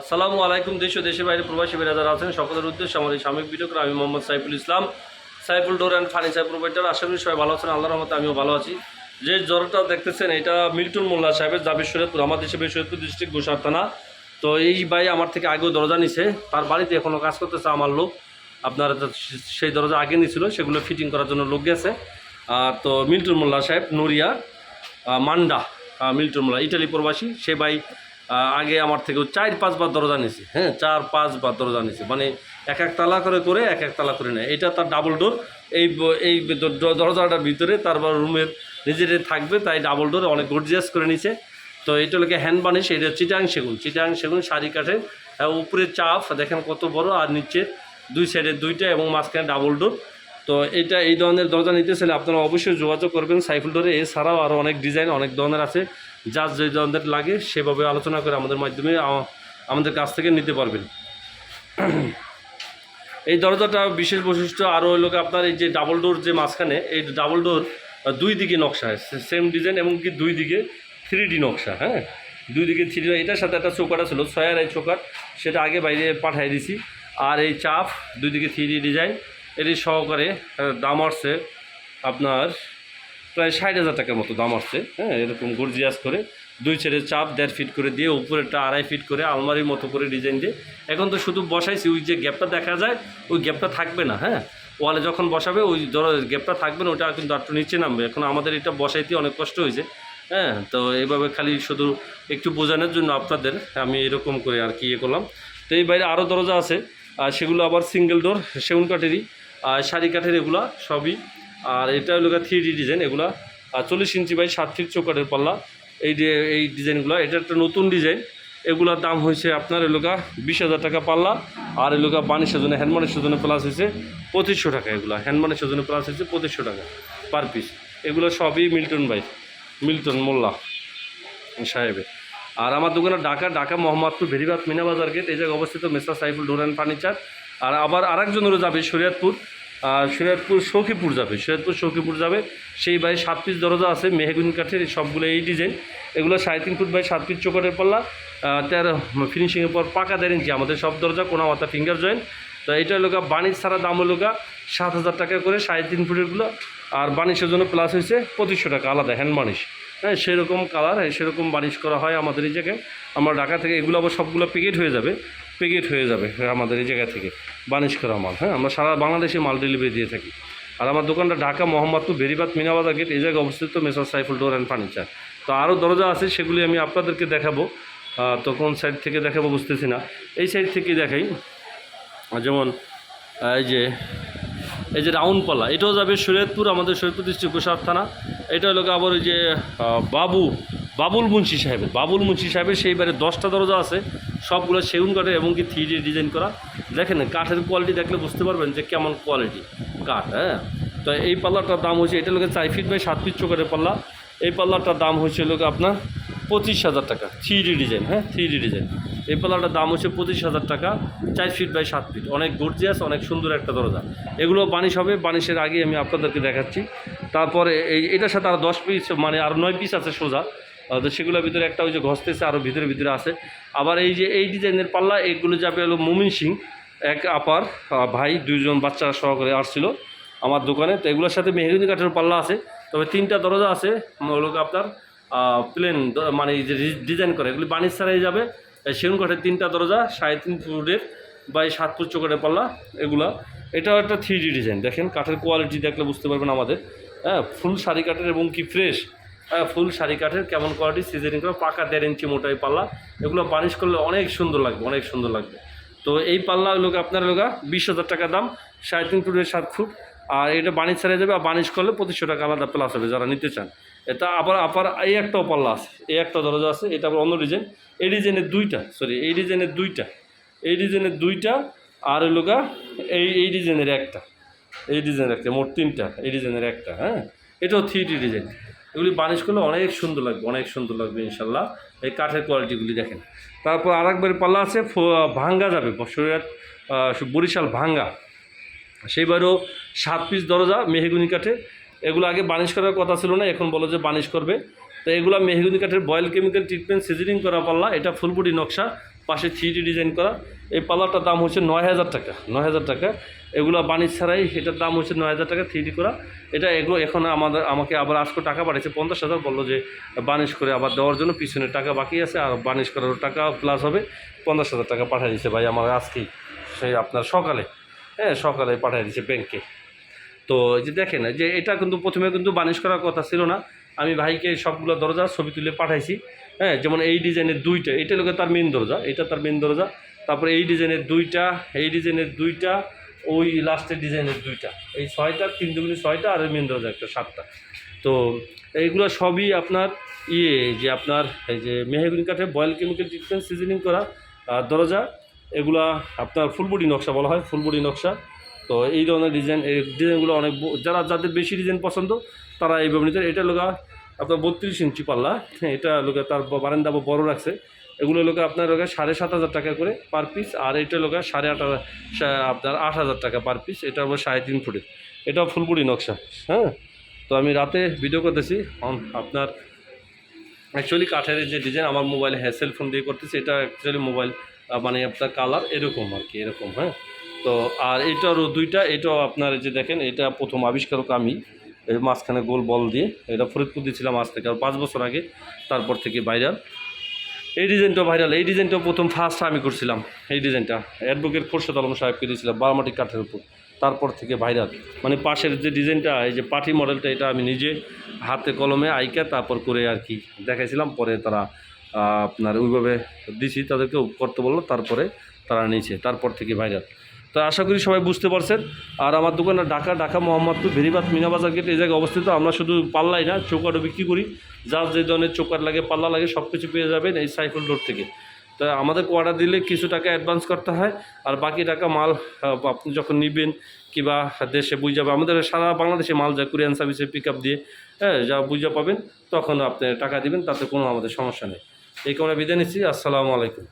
আসসালামু আলাইকুম, দেশ ও দেশের বাইরে প্রবাসী বেরাদার আছেন, সকলের উদ্দেশ্যে এই সাময়িক ভিডিও আমি Mohammad Saiful Islam, Saiful door and furniture provider. আশা করি সবাই ভালো আছেন, আল্লাহর রহমতে আমিও ভালো আছি। যে জ্বরটা দেখতেছেন, এটা মিল্টন মোল্লা সাহেবের জাবির শরীয়তপুর আমার দেশে শরীয়তপুর ডিস্ট্রিক্ট গোসার থানা। তো এই ভাই আমার থেকে আগেও দরজা নিছে, তার বাড়িতে এখনও কাজ করতেছে আমার লোক। আপনার সেই দরজা আগে নিছিল, সেগুলো ফিটিং করার জন্য লোক গেছে। আর তো মিল্টন মোল্লা সাহেব, নড়িয়া মান্ডা মিল্টন মোল্লা, ইটালি প্রবাসী। সে ভাই আগে আমার থেকে চার পাঁচবার দরজা নিছে। হ্যাঁ চার পাঁচবার দরজা নিছে। মানে এক এক তালা করে করে এক এক তালা করে নেয়। এটা তার ডাবল ডোর এই এই দরজাটার ভিতরে তারপর রুমের নিজের থাকবে, তাই ডাবল ডোর অনেক গর্জিয়াস করে নিছে। তো এটা লোকে হ্যান্ড বানিশ এটা চিটাং সেগুন। চিটাং সেগুন শাড়ি কাঠের উপরে চাপ, দেখেন কত বড়, আর নিচে দুই সাইডে দুইটা এবং মাঝখানে ডাবল ডোর তো এটা এই ধরনের দরজা নিতে চাইলে আপনারা অবশ্যই যোগাযোগ করবেন সাইফুল ডোরে এছাড়াও আরও অনেক ডিজাইন অনেক ধরনের আছে। যার যে ধরনের লাগে সেভাবে আলোচনা করে আমাদের মাধ্যমে আমাদের কাছ থেকে নিতে পারবেন। এই দরজাটা বিশেষ বৈশিষ্ট্য আরও হলো আপনার এই যে ডাবল ডোর যে মাঝখানে, এই ডাবল ডোর দুই দিকে নকশা সেম ডিজাইন এবং কি দুই দিকে থ্রি ডি নকশা হ্যাঁ? দুই দিকে থ্রি ডি এটার সাথে একটা চৌকাটা ছিল, ছয়ার এই চৌকাট সেটা আগে বাইরে পাঠিয়ে দিছি। আর এই চাপ, দুই দিকে থ্রি ডি ডিজাইন এটি সহকারে দাম আসছে আপনার প্রায় ষাট হাজার টাকার মতো দাম আসছে। হ্যাঁ এরকম গর্জিয়াস করে দুই ছেড়ে চাপ, দেড় ফিট করে দিয়ে উপরেরটা আড়াই ফিট করে আলমারির মতো করে ডিজাইন দিয়ে এখন তো শুধু বসাইছি, ওই যে গ্যাপটা দেখা যায়, ওই গ্যাপটা থাকবে না হ্যাঁ? ওয়ালে যখন বসাবে, ওই ধরো গ্যাপটা থাকবে না, ওটা কিন্তু একটু নিচে নামবে। এখন আমাদের এটা বসাইতে অনেক কষ্ট হয়েছে হ্যাঁ? তো এইভাবে খালি শুধু একটু বোঝানোর জন্য আপনাদের আমি এরকম করে আর কি ইয়ে করলাম। তো এই বাইরে আরও দরজা আছে, আর সেগুলো আবার সিঙ্গেল ডোর সেগুন কাঠেরই। আর শাড়ি কাঠের এগুলা সবই। আর এটা হলো থ্রি ডি ডিজাইন এগুলা। আর চল্লিশ ইঞ্চি বাই সাত ফিট চৌকাঠের পাল্লা। এই যে, এই ডিজাইনগুলো এটা একটা নতুন ডিজাইন এগুলোর দাম হয়েছে আপনার এলাকা বিশ হাজার টাকা পাল্লা। আর এলাকা বানিশের জন্য হ্যান্ডমানের জন্য প্লাস হয়েছে পঁচিশশো টাকা এগুলো। হ্যান্ডমানের জন্য প্লাস হয়েছে পঁচিশশো টাকা পার পিস এগুলো সবই মিল্টন বাই মিল্টন মোল্লা সাহেবের। আর আমার দোকানে ঢাকা ঢাকা মোহাম্মদপুর, ভেরিবাদ, মিনা বাজার গেট, এই জায়গায় অবস্থিত messrs Saiful door and furniture. আর আবার আরেকজনেরও যাবে শরীয়তপুর শরীয়তপুর সখীপুর যাবে শরীয়তপুর সখীপুর যাবে। সেই বাই সাত পিস দরজা আছে, মেহেগুন কাঠের সবগুলো এই ডিজাইন এগুলো সাড়ে তিন ফুট বাই সাত পিস চোকারের পাল্লা। তেরো ফিনিশিংয়ের পর পাকা দেড় ইঞ্চি আমাদের সব দরজা, কোনো মাথা ফিঙ্গার জয়েন্ট তো এটা হলো গা বাণিজ ছাড়া দাম গা সাত হাজার টাকা করে, সাড়ে তিন ফুটেরগুলো আর বাণিজ্যের জন্য প্লাস হয়েছে পঁচিশশো টাকা, আলাদা হ্যান্ড বানিশ হ্যাঁ সেরকম কালার হ্যাঁ সেরকম বানিশ করা হয় আমাদের এই জায়গায়। আমরা ঢাকা থেকে এগুলো আবার সবগুলো প্যাকেট হয়ে যাবে প্যাকেট হয়ে যাবে আমাদের এই জায়গা থেকে বানিশ করা মাল হ্যাঁ আমরা সারা বাংলাদেশে মাল ডেলিভারি দিয়ে থাকি। আর আমার দোকানটা ঢাকা, মোহাম্মদপুর, বেরিবাদ, মিনাবাজার গেট এই জায়গায় অবস্থিত messrs Saiful door and furniture তো আরও দরজা আছে, সেগুলি আমি আপনাদেরকে দেখাবো। তো কোন সাইড থেকে দেখাবো বুঝতেছি না। এই সাইড থেকে দেখাই। যেমন, এই যে এই যে রাউন্ডপালা এটাও যাবে শরীয়তপুর, আমাদের শরীয়তপুর ডিস্ট্রিক্ট গোসার থানা। এটা হলো আবার ওই যে বাবু, বাবুল মুন্সি সাহেবের, বাবুল মুন্সি সাহেবের সেইবারে দশটা দরজা আছে, সবগুলো সেগুন কাঠের এবং কি থ্রি ডিজাইন করা। দেখেন, কাঠের কোয়ালিটি দেখলে বুঝতে পারবেন যে কেমন কোয়ালিটি কাঠ হ্যাঁ? তো এই পাল্লাটার দাম হচ্ছে, এটা লোকে চার ফিট বাই সাত ফিট চোখের পাল্লা। এই পাল্লাটার দাম হচ্ছে লোক আপনার পঁচিশ হাজার টাকা। থ্রি ডি ডিজাইন হ্যাঁ? থ্রি ডি ডিজাইন এই পাল্লাটার দাম হচ্ছে পঁচিশ হাজার টাকা, চার ফিট বাই সাত ফিট অনেক গর্জিয়াস অনেক সুন্দর একটা দরজা। এগুলো বানিশ হবে, বানিশের আগে আমি আপনাদেরকে দেখাচ্ছি। তারপরে এই, এটার সাথে আরও দশ পিস মানে আরও নয় পিস আছে সোজা। তো সেগুলোর ভিতরে একটা ওই যে ঘসতেছে আরও ভিতরে ভিতরে আছে। আবার এই যে, এই ডিজাইনের পাল্লা, এগুলো যাবে হলো মুমিন সিং, এক আপার ভাই, দুইজন বাচ্চা সহকারে আসছিল আমার দোকানে। তো এগুলোর সাথে মেহগুনি কাঠের পাল্লা আছে। তবে তিনটা দরজা আছে হলো আপনার প্লেন মানে যে ডিজাইন করে, এগুলি বানিশ ছাড়াই যাবে। সেগুন কাঠের তিনটা দরজা, সাড়ে তিন ফুটের বাই সাত ফুট চোখের পাল্লা, এগুলা। এটাও একটা থ্রি ডি ডিজাইন দেখেন, কাঠের কোয়ালিটি দেখলে বুঝতে পারবেন আমাদের। হ্যাঁ ফুল শাড়ি কাঠের এবং কি ফ্রেশ হ্যাঁ ফুল শাড়ি কাঠের কেমন কোয়ালিটি সিজনিং করে, পাকা দেড় ইঞ্চি মোটাই পাল্লা। এগুলো বানিশ করলে অনেক সুন্দর লাগবে, অনেক সুন্দর লাগবে। তো এই পাল্লা লোক আপনার লোকা বিশ হাজার টাকা দাম, সাড়ে তিন ফুটের সাত ফুট। আর এটা বানিশ ছেড়ে যাবে, আর বানিশ করলে পঁচিশশো টাকা আলাদা প্লাস হবে যারা নিতে চান। এটা আবার আবার এই একটাও পাল্লা আছে, এই একটা দরজা আছে, এটা আবার অন্য ডিজাইন এই ডিজাইনের দুইটা সরি এই ডিজাইনের দুইটা। এই ডিজাইনের দুইটা, আর হলো গা, এই এই ডিজাইনের একটা। এই ডিজাইনের একটা, মোট তিনটা, এই ডিজাইনের একটা হ্যাঁ? এটাও থ্রি ডি ডিজাইন এগুলি বানিশ করলে অনেক সুন্দর লাগবে, অনেক সুন্দর লাগবে ইনশাল্লাহ এই কাঠের কোয়ালিটিগুলি দেখেন। তারপর আর একবার পাল্লা আছে ভাঙ্গা যাবে শরীর বরিশাল ভাঙ্গা। সেইবারও সাত পিস দরজা মেহগুনি কাঠে এগুলো আগে বানিশ করার কথা ছিল না, এখন বলো যে বানিশ করবে। তো এগুলো মেহগুনি কাঠের বয়েল কেমিক্যাল ট্রিটমেন্ট সিজনিং করা পাল্লা, এটা ফুলবুডি নকশা, পাশে থ্রি ডিজাইন করা। এই পাল্লাটার দাম হচ্ছে নয় হাজার টাকা, নয় হাজার টাকা। এগুলো বাণিজ্য ছাড়াই এটার দাম হচ্ছে নয় হাজার টাকা থ্রি করা। এটা এগুলো এখন আমাদের, আমাকে আবার আজকে টাকা পাঠিয়েছে, পঞ্চাশ হাজার, বলল যে বানিশ করে আবার দেওয়ার জন্য পিছনে টাকা বাকি আছে, আর বানিশ করার টাকা প্লাস হবে। পঞ্চাশ হাজার টাকা পাঠিয়ে দিচ্ছে ভাই আমার আজকেই, সেই আপনার সকালে। হ্যাঁ সকালে পাঠিয়ে দিয়েছে ব্যাংকে তো যে দেখেন যে এটা কিন্তু প্রথমে কিন্তু বানিশ করার কথা ছিল না। আমি ভাইকে সবগুলো দরজা, ছবি তুলে পাঠাইছি। হ্যাঁ যেমন এই ডিজাইনের দুইটা, এটা লোকে তার মেন দরজা, এটা তার মেন দরজা। তারপরে এই ডিজাইনের দুইটা, এই ডিজাইনের দুইটা, ওই লাস্টের ডিজাইনের দুইটা। এই ছয়টা, তিন দুগুলি ছয়টা আর মেন দরজা একটা, সাতটা। তো এইগুলো সবই আপনার ইয়ে যে আপনার, এই যে মেহগুনি কাঠে বয়েল কেমিক্যাল ট্রিটমেন্ট সিজনিং করা দরজা। এগুলা আপনার ফুলবডি নকশা বলা হয় ফুলবডি নকশা। তো এই ধরনের ডিজাইন এই ডিজাইনগুলো অনেক যারা যাদের বেশি ডিজাইন পছন্দ, তারা এইভাবে নিতে এটা লোকা আপনার বত্রিশ ইঞ্চি পাল্লা হ্যাঁ এটা লোকে তার বারান্দা বড় রাখছে। এগুলো লোকে আপনার লোকে সাড়ে সাত হাজার টাকা করে পার পিস আর এটা লোকে সাড়ে আট আপনার আট হাজার টাকা পার পিস এটা আবার সাড়ে তিন ফুটের। এটাও ফুলবুড়ি নকশা হ্যাঁ। তো আমি রাতে ভিডিও করতেছি আপনার অ্যাকচুয়ালি কাঠের যে ডিজাইন আমার মোবাইলে হ্যাঁ সেলফোন দিয়ে করতেছি, এটা অ্যাকচুয়ালি মোবাইল মানে আপনার কালার এরকম আর কি, এরকম হ্যাঁ? তো আর এটারও দুইটা, এটাও আপনার যে দেখেন, এটা প্রথম আবিষ্কারক আমি, এই মাঝখানে গোল বল দিয়ে, এটা ফরিদপুর দিয়েছিলাম আজ থেকে আর পাঁচ বছর আগে, তারপর থেকে ভাইরাল এই ডিজাইনটা ভাইরাল এই ডিজাইনটা প্রথম ফার্স্ট আমি করছিলাম, এই ডিজাইনটা। অ্যাডভোকেট খোরশেদ আলম সাহেবকে দিয়েছিলাম বারামাটি কাঠের উপর, তারপর থেকে ভাইরাল মানে পাশের যে ডিজাইনটা, এই যে পার্টি মডেলটা এটা আমি নিজে হাতে কলমে আইকা তারপর করে আর কি দেখাইছিলাম, পরে তারা আপনার ওইভাবে দিছি তাদেরকে করতে বলল, তারপরে তারা নিয়েছে, তারপর থেকে ভাইরাল তো আশা করি সবাই বুঝতে পারছেন। আর আমার দোকানে ঢাকা ঢাকা, মোহাম্মদপুর, ভেরিবাদ, মিনাবাজার গেট, এই জায়গায় অবস্থিত, আমরা শুধু পাল্লাই না চৌকাটও বিক্রি করি। যার যে ধরনের চৌকাট লাগে, পাল্লা লাগে সব কিছু পেয়ে যাবেন এই সাইফুল রোড থেকে। তা আমাদের অর্ডার দিলে কিছু টাকা অ্যাডভান্স করতে হয়, আর বাকি টাকা মাল আপনি যখন নেবেন, কিংবা দেশে বুঝ যাবে আমাদের সারা বাংলাদেশে মাল যায়, কুরিয়ান সার্ভিসে পিক আপ দিয়ে হ্যাঁ যা বুঝা পাবেন, তখন আপনি টাকা দিবেন, তাতে কোনো আমাদের সমস্যা নেই। এই কারণে বিদায় নিচ্ছি আসসালামু আলাইকুম।